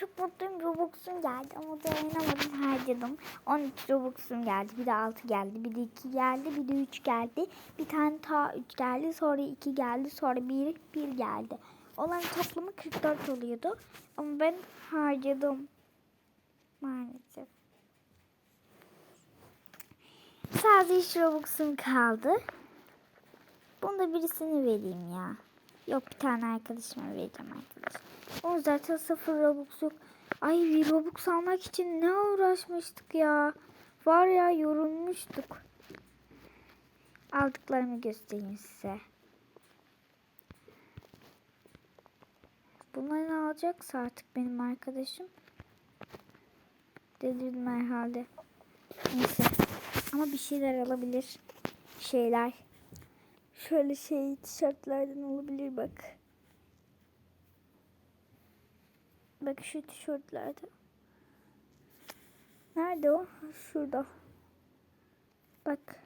çok mutluyum. Robux'um geldi ama dayanamadım harcadım. 13 Robux'um geldi. Bir de 6 geldi. Bir de 2 geldi. Bir de 3 geldi. Bir tane ta 3 geldi. Sonra 2 geldi. Sonra 1, 1 geldi. Onların toplamı 44 oluyordu. Ama ben harcadım. Maalesef. Sadece 3 Robux'um kaldı. Bunu da birisine vereyim ya. Yok bir tane arkadaşıma vereceğim arkadaş. Zaten sıfır Robux yok. Ay bir Robux almak için ne uğraşmıştık ya. Var ya yorulmuştuk. Aldıklarımı göstereyim size. Bunları alacaksa artık benim arkadaşım. Delirdim herhalde. Neyse. Ama bir şeyler alabilir. Şeyler. Şöyle şey tişörtlerden olabilir bak. Bak şu tişörtlerde. Nerede o? Şurada. Bak.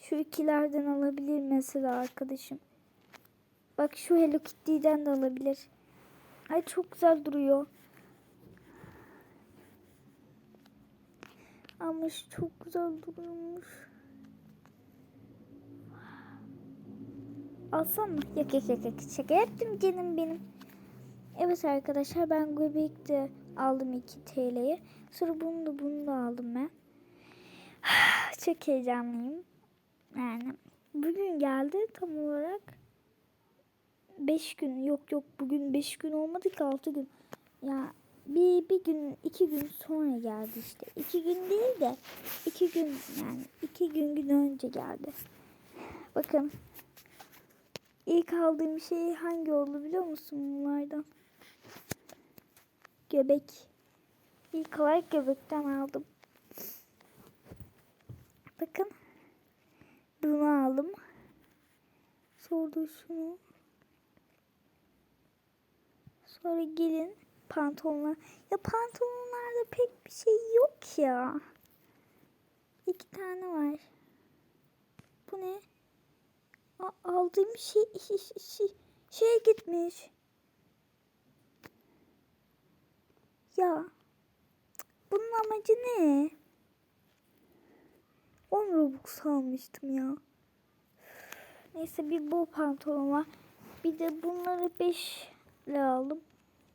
Şu ikilerden alabilir mesela arkadaşım. Bak şu Hello Kitty'den de alabilir. Ay çok güzel duruyor. Ama şu çok güzel duruyormuş. Alsam mı? Yok yok yok yok. Şaka yaptım canım benim. Evet arkadaşlar ben Göbek'te aldım 2 TL'ye. Sonra bunu da bunu da aldım ben. Çok heyecanlıyım. Yani bugün geldi tam olarak 5 gün yok yok bugün 5 gün olmadı ki 6 gün. Ya bir, bir gün iki gün sonra geldi işte. iki gün değil de iki gün yani iki gün gün önce geldi. Bakın İlk aldığım şey hangi oldu biliyor musun bunlardan? Göbek. İlk olarak göbekten aldım. Bakın. Bunu aldım. Sonra şunu. Sonra gelin pantolonlar. Ya pantolonlarda pek bir şey yok ya. İki tane var. Bu ne? Aldığım şey, şey, şey şeye gitmiş. Ya bunun amacı ne? 10 Robux almıştım ya. Neyse bir bu pantolon var. Bir de bunları 5 ile aldım.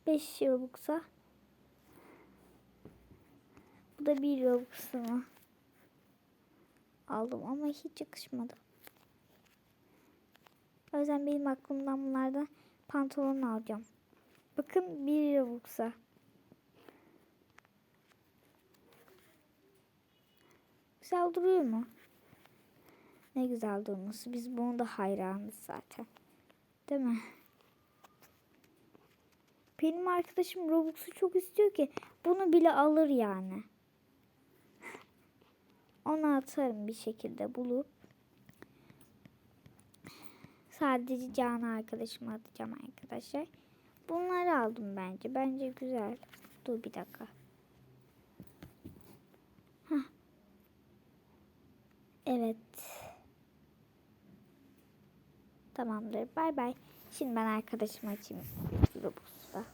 5 Robux'a. Bu da 1 Robux'uma aldım ama hiç yakışmadı. O yüzden benim aklımdan bunlardan pantolon alacağım. Bakın bir Robux'a. Güzel duruyor mu? Ne güzel durması. Biz bunu da hayranız zaten. Değil mi? Benim arkadaşım Robux'u çok istiyor ki bunu bile alır yani. Onu atarım bir şekilde bulup. Sadece Can arkadaşıma atacağım arkadaşlar. Bunları aldım bence. Bence güzel. Dur bir dakika. Heh. Evet. Tamamdır. Bay bay. Şimdi ben arkadaşıma açayım. Robux'ta.